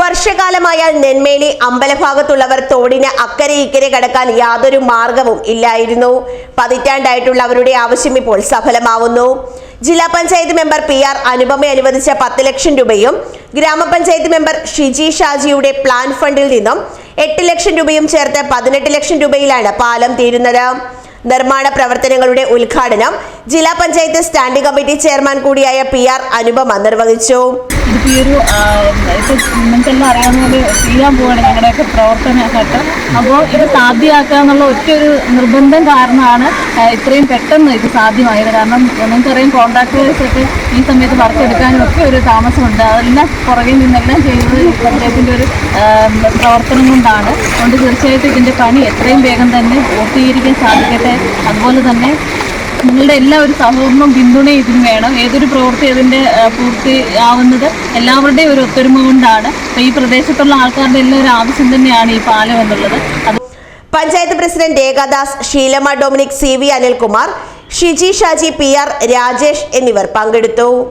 വർഷകാലമായാൽ നെന്മേലി അമ്പലഭാഗത്തുള്ളവർ തോടിന് അക്കരെ ഇക്കരെ കടക്കാൻ യാതൊരു മാർഗവും ഇല്ലായിരുന്നു. പതിറ്റാണ്ടായിട്ടുള്ള അവരുടെ ആവശ്യം ഇപ്പോൾ സഫലമാവുന്നു. ജില്ലാ panchayat member P R Anupama അനുവദിച്ച പത്ത് ലക്ഷം രൂപയും ഗ്രാമപഞ്ചായത്ത് മെമ്പർ ഷിജി ഷാജിയുടെ പ്ലാൻ ഫണ്ടിൽ നിന്നും എട്ട് ലക്ഷം രൂപയും ചേർത്ത് പതിനെട്ട് ലക്ഷം രൂപയിലാണ് പാലം തീരുന്നത്. നിർമ്മാണ പ്രവർത്തനങ്ങളുടെ ഉദ്ഘാടനം ജില്ലാ പഞ്ചായത്ത് സ്റ്റാൻഡിംഗ് കമ്മിറ്റി ചെയർമാൻ കൂടിയായ പി ആർ അനുപമ നിർവഹിച്ചു. ഇതിപ്പോൾ ഈ ഒരു ആ, ഇപ്പം നിങ്ങൾക്കെല്ലാം അറിയാവുന്ന പോലെ ചെയ്യാൻ പോവാണ് ഞങ്ങളുടെയൊക്കെ പ്രവർത്തന ഘട്ടം അപ്പോൾ ഇത് സാധ്യമാക്കുക എന്നുള്ള ഒറ്റ നിർബന്ധം കാരണമാണ് ഇത്രയും പെട്ടെന്ന് ഇത് സാധ്യമായത്. കാരണം നിങ്ങൾക്കറിയാം കോൺട്രാക്ടേഴ്സൊക്കെ ഈ സമയത്ത് വർക്ക് എടുക്കാനും ഒക്കെ ഒരു താമസമുണ്ട്. അതെല്ലാം പുറകിൽ നിന്നെല്ലാം ചെയ്യുന്നത് പഞ്ചായത്തിന്റെ ഒരു പ്രവർത്തനം കൊണ്ടാണ്. അതുകൊണ്ട് തീർച്ചയായിട്ടും ഇതിന്റെ പണി എത്രയും വേഗം തന്നെ പൂർത്തീകരിക്കാൻ സാധിക്കട്ടെ. അതുപോലെ തന്നെ നിങ്ങളുടെ എല്ലാ ഒരു സഹകരണവും പിന്തുണയും ഇതിന് വേണം. ഏതൊരു പ്രവൃത്തി അതിന്റെ പൂർത്തി ആവുന്നത് എല്ലാവരുടെയും ഒരു ഒത്തൊരുമ കൊണ്ടാണ്. അപ്പോൾ ഈ പ്രദേശത്തുള്ള ആൾക്കാരുടെ എല്ലാ ഒരു ആവശ്യം തന്നെയാണ് ഈ പാലം എന്നുള്ളത്. Panchayat president Ekadas Sheelamma Dominic C V Anilkumar Shiji Shaji P R Rajesh എന്നിവർ പങ്കെടുത്തു.